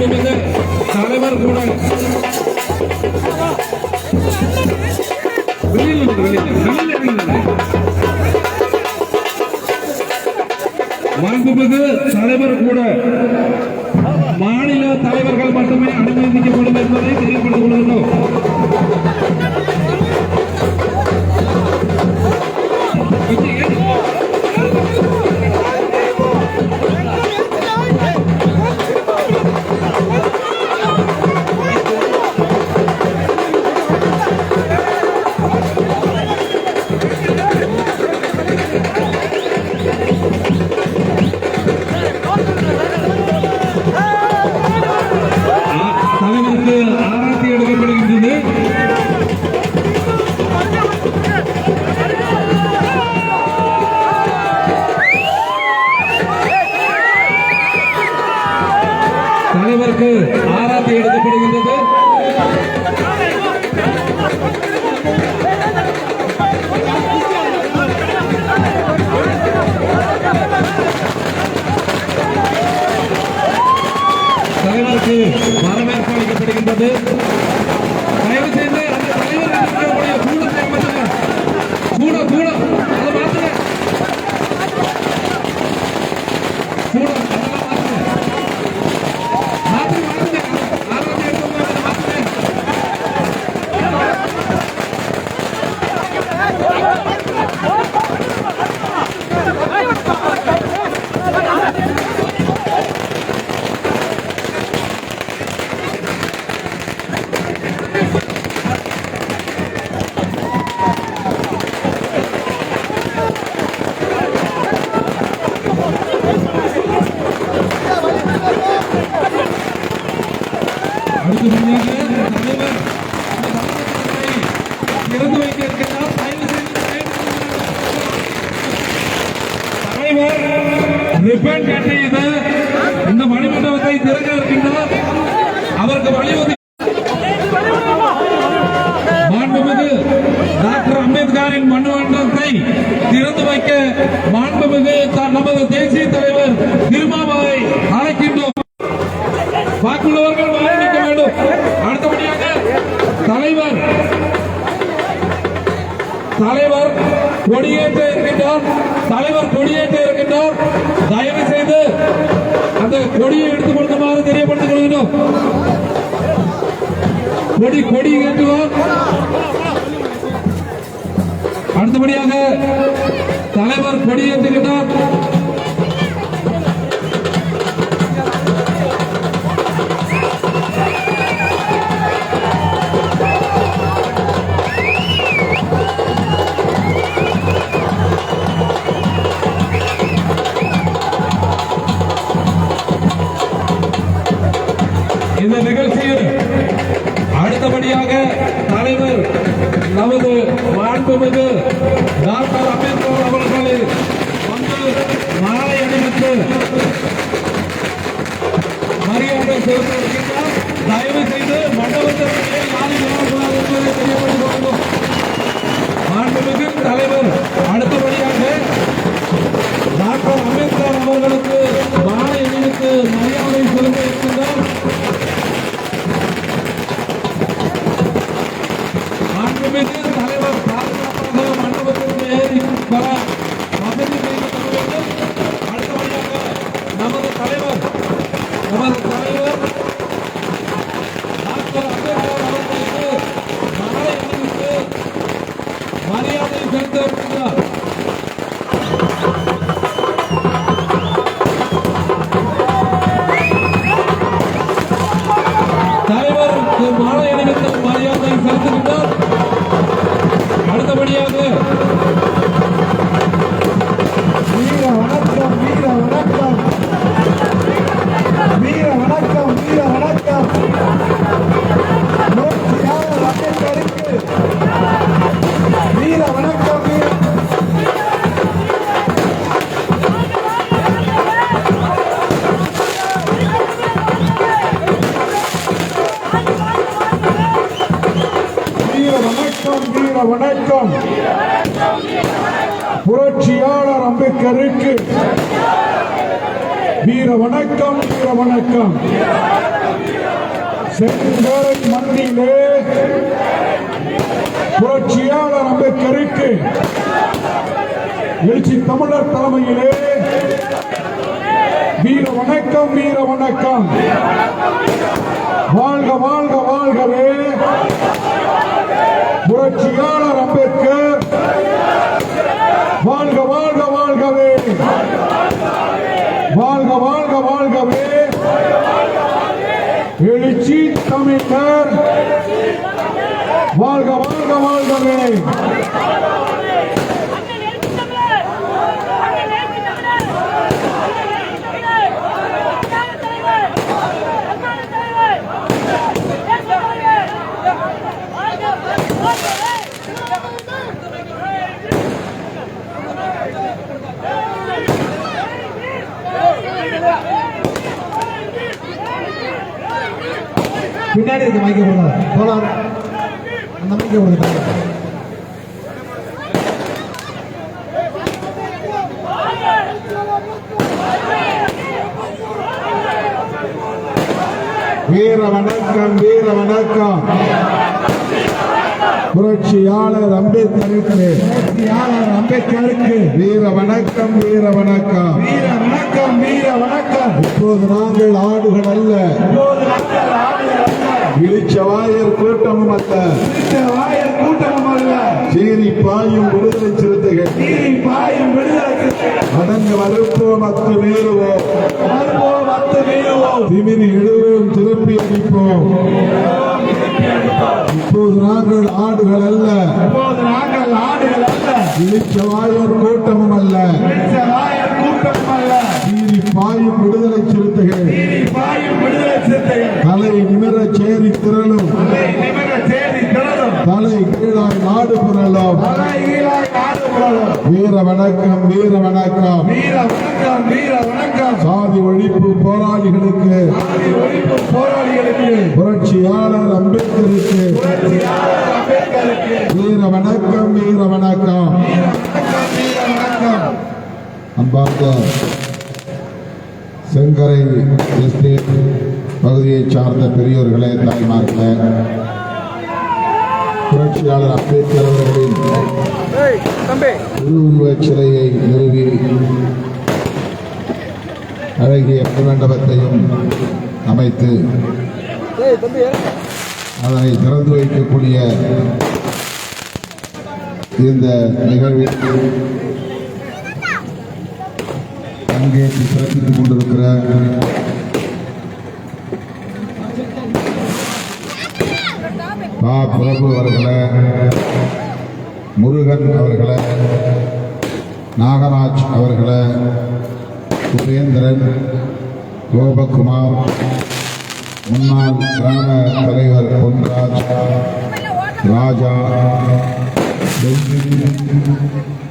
மாண்புமிக தலைவர் கூட வெளியில் வெளியில் மாண்புமிகு தலைவர் கூட மாநில தலைவர்கள் மட்டுமே அனுமதிக்கப்படும் என்பதை தெரியப்படுத்திக் கொள்கிறோம். கொடியை எடுத்துக் கொள்ளுமாறு தெரியப்படுத்திக் கொள்கிறோம் கொடி கொடி ஏற்றுவோம் அடுத்தபடியாக தலைவர் கொடியேற்றுகின்றார் நமது மாண்புமிகு டாக்டர் அம்பேத்கர் அவர்களை வந்து மாலை அணிவித்து மரியாதை செலுத்த இருக்கின்றார் தயவு செய்து மண்டபத்திற்கு யாரும் வரக்கூடாது என்பதை தெரியப்படுத்த வேண்டும் மாண்புமிகு தலைவர் அடுத்தபடியாக டாக்டர் அம்பேத்கர் அவர்களுக்கு Dört lira. வணக்கம் புரட்சியாளர் அம்பேத்கருக்கு வீர வணக்கம் வீர வணக்கம். செங்கரை மண்ணிலே புரட்சியாளர் அம்பேத்கருக்கு எழுச்சி தமிழர் தலைமையிலே வீர வணக்கம் வீர வணக்கம். வாழ்க வாழ்க வாழ்கவே. புரட்சியாளர் அம்பேத்கர் வாழ்க வாழ்க வாழ்கவே வாழ்க வாழ்க வாழ்கவே எழுச்சி தமிழர் வாழ்க வாழ்க வாழ்கவே அண்ணன் எழுச்சி தமிழர் அண்ணன் எழுச்சி தமிழர் அண்ணன் தலைவர் அண்ணன் தலைவர் தேச தலைவர் வாழ்க வாழ்கவே பின்னாடி இருக்க மைக்க போடுங்க. போலாம். அந்த மைக்க கொடுங்க வீர வணக்கம் வீர வணக்கம். புரட்சியாளர் அம்பேத்கருக்கு. புரட்சியாளர் அம்பேத்கருக்கு. வீர வணக்கம் வீர வணக்கம் வீர வணக்கம் வீர வணக்கம் இப்போது நாங்கள் ஆடுகள் அல்ல. இளிச்சவாயர் கூட்டமும் அல்ல. கூட்டமும் அல்ல. சீறி பாயும் விடுதலை சிறுத்தைகள். சீறி பாயும் விடுதலை அடங்க மறுப்போம் அத்து மீறுவோம். திமிரி எழுவோம் திருப்பி அடிப்போம். இப்போது நாங்கள் ஆடுகள் அல்ல. இப்போது நாங்கள் ஆடுகள் அல்ல. இளிச்சவாயர் கூட்டமும் அல்ல. கூட்டமும் அல்ல. சீறி பாயும் விடுதலை சிறுத்தைகள். சேரி தலை நிமிர சேரி திரளும். தலை கீழாய் நாடு புரளும். வீர வணக்கம் வீர வணக்கம் வீர வணக்கம் வீர வணக்கம் சாதி ஒழிப்பு போராளிகளுக்கு. புரட்சியாளர் அம்பேத்கருக்கு. வீர வணக்கம் வீர வணக்கம் அன்பார்ந்த செங்கரை எஸ்டேட் பகுதியைச் சார்ந்த பெரியோர்களே தாய்மார்களே புரட்சியாளர் அம்பேத்கர் அவர்களின் திருவுருவச் சிலையை நிறுவி அழகிய மண்டபத்தையும் அமைத்து அதனை திறந்து வைக்கக்கூடிய இந்த நிகழ்வில் பங்கேற்று சிறப்பித்துக் கொண்டிருக்கிற பா பிரபு அவர்களை முருகன் அவர்களை நாகராஜ் அவர்களை சுரேந்திரன் கோபகுமார் முன்னாள் கிராம தலைவர் பொன்ராஜ் ராஜா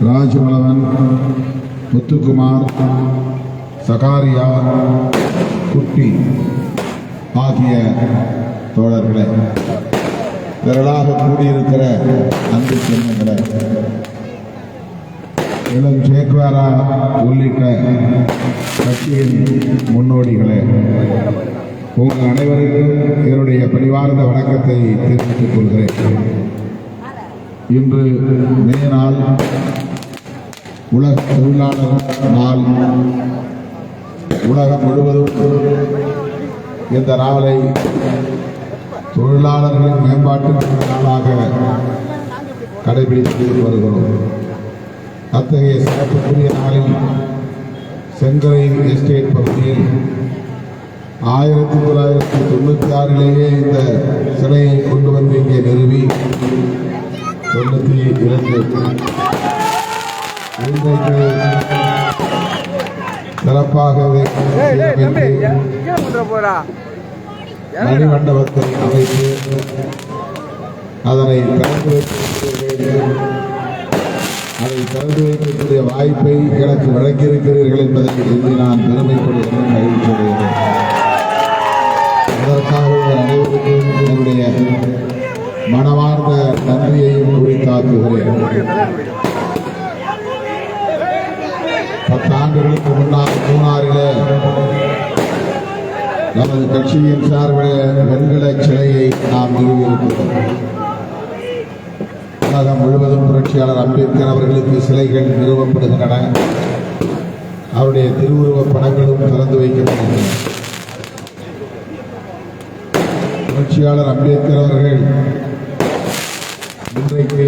ராஜமலவன் முத்துக்குமார் சகாரியா குட்டி ஆகிய தோழர்களே. திரளாக கூடியிருக்கிற அன்பு சொந்தங்களே இளம் சேக்வாரா உள்ளிட்ட கட்சியின் முன்னோடிகளே உங்கள் அனைவருக்கும் என்னுடைய பணிவார்ந்த வணக்கத்தை தெரிவித்துக் கொள்கிறேன். இன்று மே நாள் உலக தொழிலாளர் நாள். உலகம் முழுவதும் இந்த நாளை தொழிலாளர்களின் மேம்பாட்டுக்கு நாளாக கடைபிடித்து வருகிறோம். அத்தகைய சிறப்புக்குரிய நாளில் செங்கரை எஸ்டேட் பகுதியில் ஆயிரத்தி தொள்ளாயிரத்தி தொண்ணூற்றி ஆறிலேயே இந்த சிலையை கொண்டு வந்து இங்கே நிறுவி தொண்ணூற்றி இரண்டு. இன்றைக்கு சிறப்பாக மணிமண்டபத்தை அமைத்து அதனை திறந்து வைத்திருக்கிறீர்கள் அதை திறந்து வைக்கக்கூடிய வாய்ப்பை எனக்கு வழங்கியிருக்கிறீர்கள் என்பதை எண்ணி நான் பெருமைப்படுகிறேன் மகிழ்ச்சி அதற்காக அனைவருக்கும் என்னுடைய மனமார்ந்த நன்றியையும் குறித்தாக்குகிறேன் பத்தாண்டுகளுக்கு முன்னால் மூணாறிலே நமது கட்சியின் சார்பில் வெண்கல சிலையை நாம் நிறுவியிருக்கிறோம் உலகம் முழுவதும் புரட்சியாளர் அம்பேத்கர் அவர்களுக்கு சிலைகள் நிறுவப்படுகின்றன. அவருடைய திருவுருவப் படங்களும் திறந்து வைக்கப்படுகின்றன. புரட்சியாளர் அம்பேத்கர் அவர்கள் இன்றைக்கு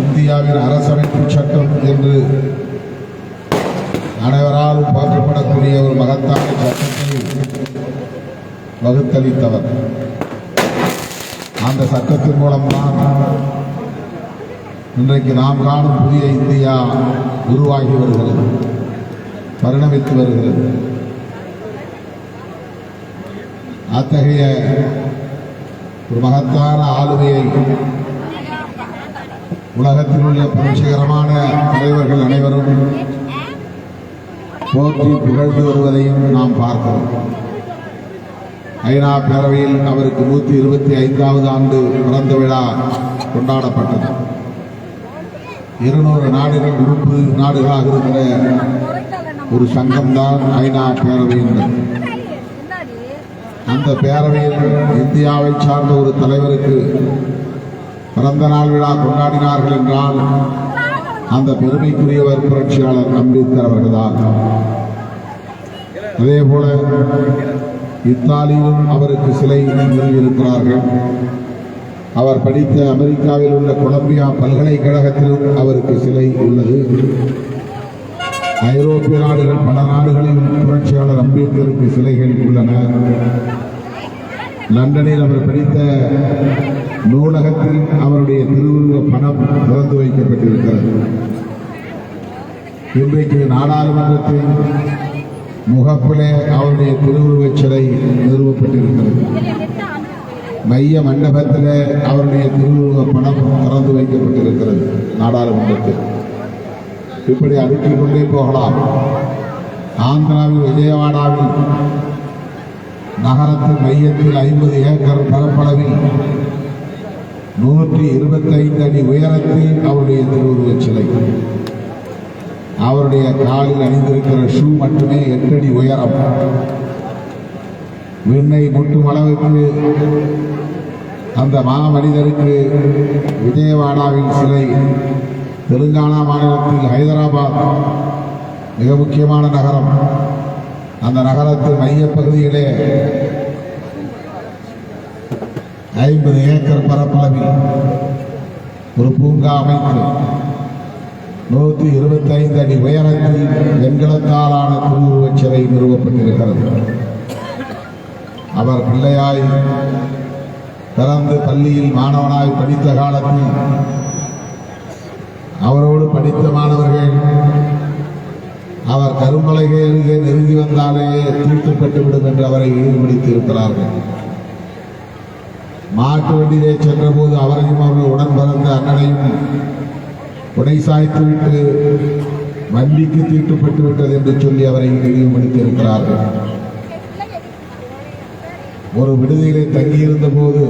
இந்தியாவின் அரசமைப்பு சட்டம் என்று அனைவராலும் பார்க்கப்படக்கூடிய ஒரு மகத்தான சட்டத்தை வகுத்தளித்தவர். அந்த சட்டத்தின் மூலம்தான் இன்றைக்கு நாம் காணும் புதிய இந்தியா உருவாகி வருகிறது பரிணமித்து வருகிறது. அத்தகைய ஒரு மகத்தான ஆளுமையை உலகத்தில் உள்ள புரட்சிகரமான தலைவர்கள் அனைவரும் போற்றி புகழ்ந்து வருவதையும் நாம் பார்க்கிறோம் ஐநா பேரவையில் அவருக்கு நூற்றி இருபத்தி ஐந்தாவது ஆண்டு பிறந்த விழா கொண்டாடப்பட்டது. இருநூறு நாடுகள் உறுப்பு நாடுகளாக இருக்கிற ஒரு சங்கம்தான் ஐநா பேரவை என்பது. அந்த பேரவையில் இந்தியாவை சார்ந்த ஒரு தலைவருக்கு பிறந்த நாள் விழா கொண்டாடினார்கள் என்றால் அந்த பெருமைக்குரியவர் புரட்சியாளர் அம்பேத்கர் அவர்கள்தான் அதே போல இத்தாலியிலும் அவருக்கு சிலை நிறுவியிருக்கிறார்கள். அவர் படித்த அமெரிக்காவில் உள்ள கொலம்பியா பல்கலைக்கழகத்திலும் அவருக்கு சிலை உள்ளது. ஐரோப்பிய நாடுகள் பல நாடுகளில் புரட்சியாளர் அம்பேத்கருக்கு சிலைகள் உள்ளன. லண்டனில் அவர் படித்த நூலகத்தில் அவருடைய திருவுருவ பணம் திறந்து வைக்கப்பட்டிருக்கிறது. இன்றைக்கு நாடாளுமன்றத்தில் முகப்பிலே அவருடைய திருவுருவச் சிலை நிறுவப்பட்டிருக்கிறது. மைய மண்டபத்திலே அவருடைய திருவுருவ பணம் திறந்து வைக்கப்பட்டிருக்கிறது நாடாளுமன்றத்தில். இப்படி அடுக்கிக் கொண்டே போகலாம். ஆந்திராவில் விஜயவாடாவில் நகரத்தின் மையத்தில் ஐம்பது ஏக்கர் பரப்பளவில் நூற்றி இருபத்தைந்து அடி உயரத்தில் அவருடைய திருவுருவச் சிலை. அவருடைய காலில் அணிந்திருக்கிற ஷூ மட்டுமே எட்டு அடி உயரம். விண்ணை முட்டும் அளவுக்கு அந்த மாமனிதருக்கு விஜயவாடாவின் சிலை தெலுங்கானா மாநிலத்தில் ஹைதராபாத் மிக முக்கியமான நகரம். அந்த நகரத்தின் மையப்பகுதியிலே ஐம்பது ஏக்கர் பரப்பளவில் ஒரு பூங்கா அமைத்து நூற்றி இருபத்தைந்து அடி உயரத்தில் வெண்கலத்தாலான திருவுருவச் சிலை நிறுவப்பட்டிருக்கிறது. அவர் பிள்ளையாய் பிறந்து பள்ளியில் மாணவனாய் படித்த காலத்தில் அவரோடு படித்த மாணவர்கள் அவர் கருமலைகை அருகே நெருங்கி வந்தாலே தூத்துப்பட்டு விடும் என்று அவரை ஈடுபடுத்தி இருக்கிறார்கள் மாட்டு வண்டியிலே சென்றபோது அவரையும் அவர்கள் உடன் பிறந்த அண்ணனையும் உடை சாய்த்து விட்டு வண்டிக்கு தீட்டுப்பட்டு விட்டது என்று சொல்லி அவரை இழிவுபடுத்தி இருக்கிறார்கள் ஒரு விடுதியிலே தங்கியிருந்த போது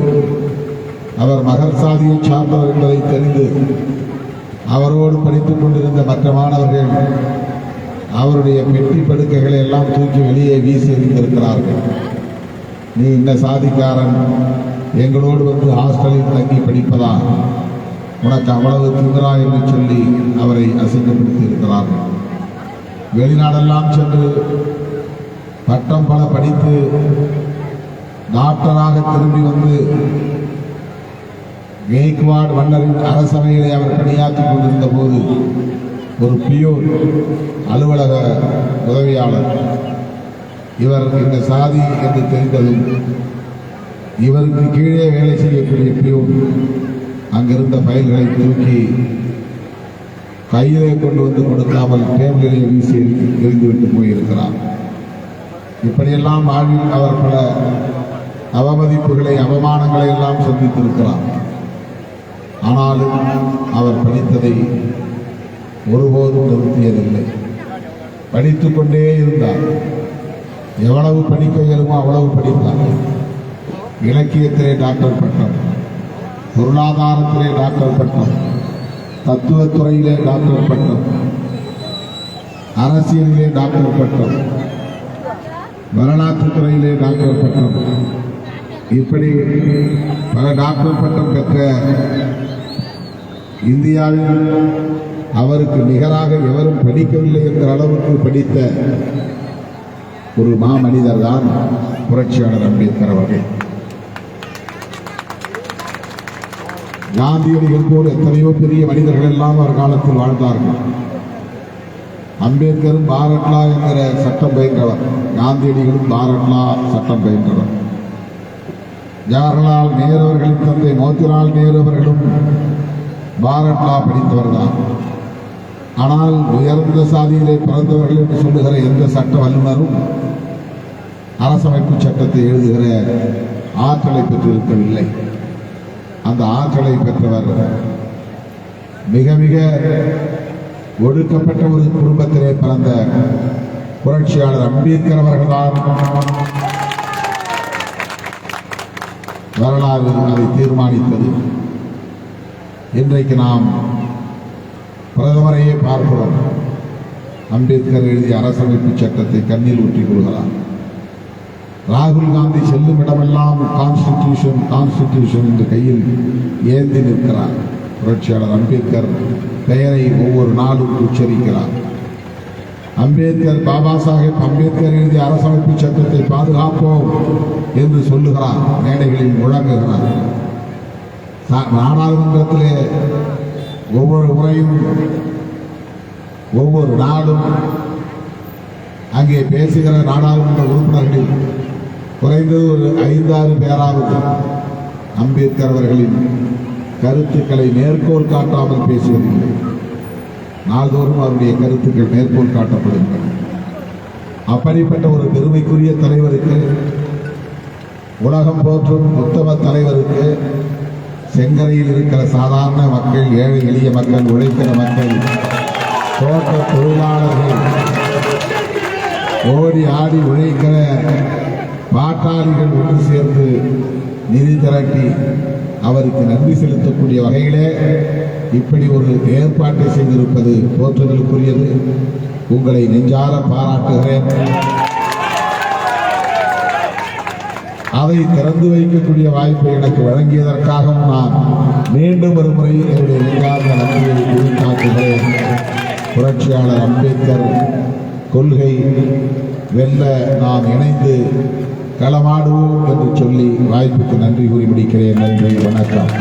அவர் மகர் சாதியை சார்ந்தவர் என்பதை தெரிந்து அவரோடு படித்துக் கொண்டிருந்த மற்ற மாணவர்கள் அவருடைய பெட்டி படுக்கைகளை எல்லாம் தூக்கி வெளியே வீசி எறிந்திருக்கிறார்கள் நீ இந்த சாதிக்காரன். எங்களோடு வந்து ஹாஸ்டலில் தங்கி படிப்பதா உனக்கு அவ்வளவு திமிரா என்று சொல்லி அவரை அசிங்கப்படுத்தி இருக்கிறார்கள் வெளிநாடெல்லாம் சென்று பட்டம் பல படித்து டாக்டராக திரும்பி வந்து கேக்வாட் மன்னரின் அரசவையிலே அவர் பணியாற்றிக் கொண்டிருந்த போது ஒரு பியோர் அலுவலக உதவியாளர். இவர் இந்த சாதி என்று தெரிந்ததும் இவருக்கு கீழே வேலை செய்யக்கூடிய பியூன் அங்கிருந்த ஃபைல்களை தூக்கி கையிலே கொண்டு வந்து கொடுக்காமல் டேபிளிலே வீசி எரிந்துவிட்டு போயிருக்கிறார். இப்படியெல்லாம் வாழ்வில் அவர் பல அவமதிப்புகளை அவமானங்களை எல்லாம் சந்தித்திருக்கிறார். ஆனாலும் அவர் படித்ததை ஒருபோதும் நிறுத்தியதில்லை. படித்துக்கொண்டே இருந்தார். எவ்வளவு படிக்க இயலுமோ அவ்வளவு படித்தார் இலக்கியத்திலே டாக்டர் பட்டம் பொருளாதாரத்திலே டாக்டர் பட்டம் தத்துவத்துறையிலே டாக்டர் பட்டம் அரசியலிலே டாக்டர் பட்டம் வரலாற்று துறையிலே டாக்டர் பட்டம். இப்படி பல டாக்டர் பட்டம் பெற்ற இந்தியாவில் அவருக்கு நிகராக எவரும் படிக்கவில்லை என்ற அளவுக்கு படித்த ஒரு மாமனிதர் தான் புரட்சியாளர் அம்பேத்கர் அவர்கள். காந்தியடிகள் போல் எத்தனையோ பெரிய மனிதர்கள் எல்லாம் அவர் காலத்தில் வாழ்ந்தார்கள். அம்பேத்கரும் பாரட்லா என்கிற சட்டம் பயின்றவர். காந்தியடிகளும் பாரட்லா சட்டம் பயின்றவர். ஜவஹர்லால் நேரு அவர்களின் தந்தை மோத்திலால் நேரு அவர்களும் பாரட்லா படித்தவர்தான் ஆனால் உயர்ந்த சாதியிலே பிறந்தவர்கள் என்று சொல்லுகிற எந்த சட்ட வல்லுநரும் அரசமைப்பு சட்டத்தை எழுதுகிற ஆற்றலை பெற்றிருக்கவில்லை. அந்த ஆற்றலை பெற்றவர். மிக மிக ஒடுக்கப்பட்ட ஒரு குடும்பத்திலே பிறந்த புரட்சியாளர் அம்பேத்கர் அவர்கள்தான் வரலாறு அதை தீர்மானித்தது. இன்றைக்கு நாம் பிரதமரையே பார்க்கிறோம். அம்பேத்கர் எழுதிய அரசமைப்பு சட்டத்தை கண்ணில் ஊற்றிக் கொள்கிறார். ராகுல் காந்தி செல்லும் இடமெல்லாம் கான்ஸ்டிடியூஷன் கான்ஸ்டிடியூஷன் என்று கையில் ஏந்தி நிற்கிறார். புரட்சியாளர் அம்பேத்கர் பெயரை ஒவ்வொரு நாளும் உச்சரிக்கிறார். அம்பேத்கர் பாபா சாஹேப் அம்பேத்கர் எழுதிய அரசமைப்பு சட்டத்தை பாதுகாப்போம் என்று சொல்லுகிறார். மேடைகளில் முழங்குகிறார். சா- நாடாளுமன்றத்திலே ஒவ்வொரு முறையும் ஒவ்வொரு நாளும் அங்கே பேசுகிற நாடாளுமன்ற உறுப்பினர்களில் குறைந்தது ஒரு ஐந்தாறு பேராவது அம்பேத்கர் அவர்களின் கருத்துக்களை மேற்கோள் காட்டாமல் பேசுவதில்லை. நாள்தோறும் அவருடைய கருத்துக்கள் மேற்கோள் காட்டப்படுகின்றன. அப்படிப்பட்ட ஒரு பெருமைக்குரிய தலைவருக்கு உலகம் போற்றும் உத்தம தலைவருக்கு செங்கரையில் இருக்கிற சாதாரண மக்கள் ஏழை எளிய மக்கள் உழைக்கிற மக்கள் தோட்ட தொழிலாளர்கள் ஓடி ஆடி உழைக்கிற பாட்டாளிகள் ஒன்று சேர்ந்து நிதி திரட்டி அவருக்கு நன்றி செலுத்தக்கூடிய வகையிலே இப்படி ஒரு ஏற்பாட்டை செய்திருப்பது போற்றுதலுக்குரியது உங்களை நெஞ்சார பாராட்டுகிறேன். அதை திறந்து வைக்கக்கூடிய வாய்ப்பை எனக்கு வழங்கியதற்காகவும் நான் மீண்டும் ஒரு முறை என்னுடைய நெஞ்சார்ந்த நன்றியை குறித்தாக்குகிறேன் புரட்சியாளர் அம்பேத்கர் கொள்கை வெல்ல நாம் இணைந்து களமாடுவோம் என்று சொல்லி வாய்ப்புக்கு நன்றி கூறி முடிக்கிறேன் நன்றி வணக்கம்.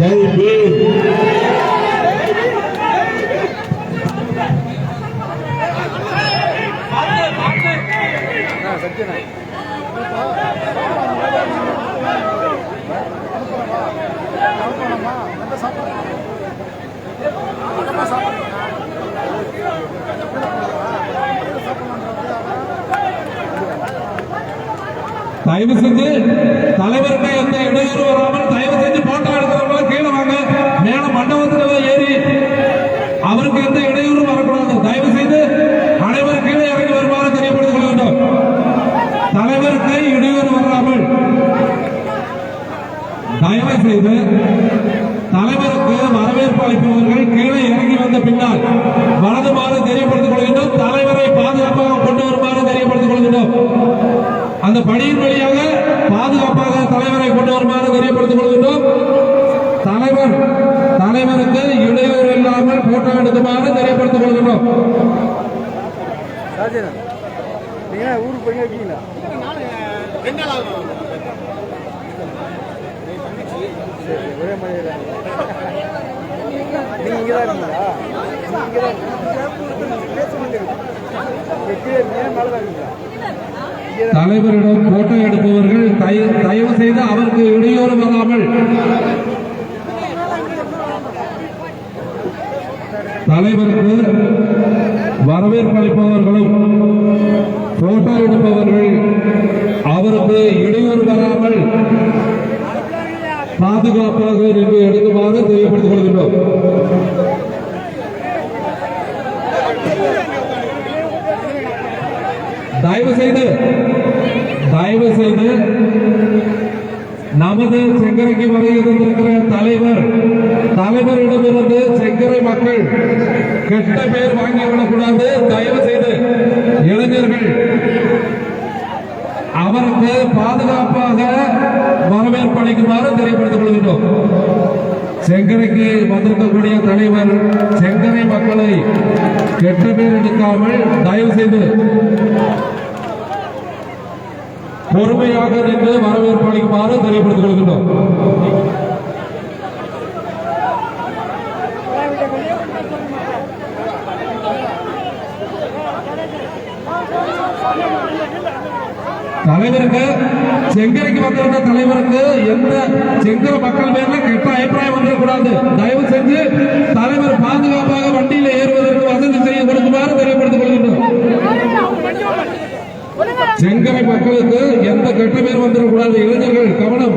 ஜெய் பீம். தயவு செஞ்சு தலைவருக்கு எந்த இடையூறு வராமல் தயவு செஞ்சு போட்டோ எடுக்கிறவங்க கீழே வாங்க. மேல மண்டபத்துல ஏறி அவருக்கு எந்த இடையூறும் வரக்கூடாது தயவு செய்து அனைவரும் கீழே இறங்கி வருமாறு தெரியப்படுத்திக் கொள்ள வேண்டும் தலைவருக்கு இடையூறு வராமல் தயவு செய்து தலைவருக்கு வரவேற்பு அளிப்பவர்கள் கீழே இறங்கி வந்த பின்னால் வலதுமாறு தெரியப்படுத்திக் கொள்ள வேண்டும் தலைவரை பாதுகாப்பாக கொண்டு வருமாறு தெரியப்படுத்திக் கொள்ள வேண்டும் அந்த படியின் வழியாக பாதுகாப்பாக தலைவரை கொண்டு வருமாறு தெரியப்படுத்திக் கொள்ள வேண்டும் தலைவர் தலைவருக்கு இடையூறு இல்லாமல் போட்டோ எடுக்குமாறு தெரியப்படுத்திக் கொள்ள வேண்டும் ராஜேந்திரன் நீங்க ஊருக்கு ஒரே இங்கே தான் இங்கே தான் தலைவரிடம் போட்டோ எடுப்பவர்கள் தயவு செய்து அவருக்கு இடையூறு வராமல். தலைவருக்கு வரவேற்பு அளிப்பவர்களும் போட்டோ எடுப்பவர்கள் அவருக்கு இடையூறு வராமல் பாதுகாப்பாக நின்று எடுக்குமாறு தெரியப்படுத்திக் கொள்கின்றோம். தயவு செய்து தயவு செய்து நமது செங்கரைக்கு வரை இருந்திருக்கிற தலைவர் தலைவரிடமிருந்து செங்கரை மக்கள் கெட்ட பேர் வாங்கிவிடக்கூடாது. தயவு செய்து இளைஞர்கள் அவருக்கு பாதுகாப்பாக வரவேற்பு அளிக்குமாறு தெரியப்படுத்திக் கொள்கின்றோம். செங்கரைக்கு வந்திருக்கக்கூடிய தலைவர் செங்கரை மக்களை கெட்ட பேர் எடுக்காமல் தயவு செய்து பொறுமையாக நின்று வரவேற்பு அளிக்குமாறு தெரியப்படுத்திக் கொள்கின்றோம். தலைவருக்கு செங்கரைக்கு வந்திருந்த தலைவருக்கு எந்த செங்கர மக்கள் மேல கெட்ட அபிப்பிராயம் வந்துடக்கூடாது. தயவு செஞ்சு தலைவர் பாதுகாப்பாக வண்டியில ஏறுவதற்கு வசதி செய்ய கொடுக்குமாறு தெரியப்படுத்திக் கொள்கின்றோம். செங்கரை மக்களுக்கு எந்த கெட்ட பேர் வந்துடக்கூடாது. இளைஞர்கள் கவனம்.